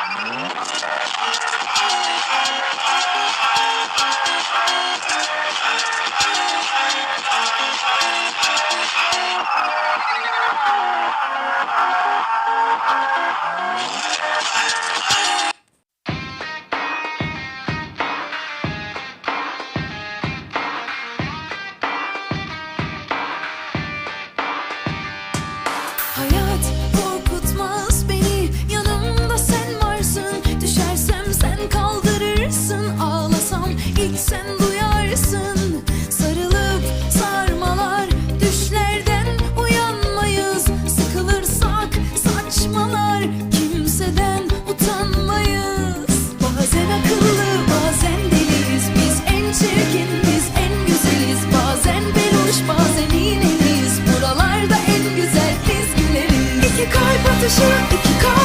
Thank you. Belki sen duyarsın. Sarılıp sarmalar düşlerden uyanmayız. Sıkılırsak saçmalar kimseden utanmayız. Bazen akıllı bazen deliyiz. Biz en çirkin en güzeliz. Bazen peluş bazen iğneliyiz. Buralarda en güzel biz güleriz İki kalp atışı iki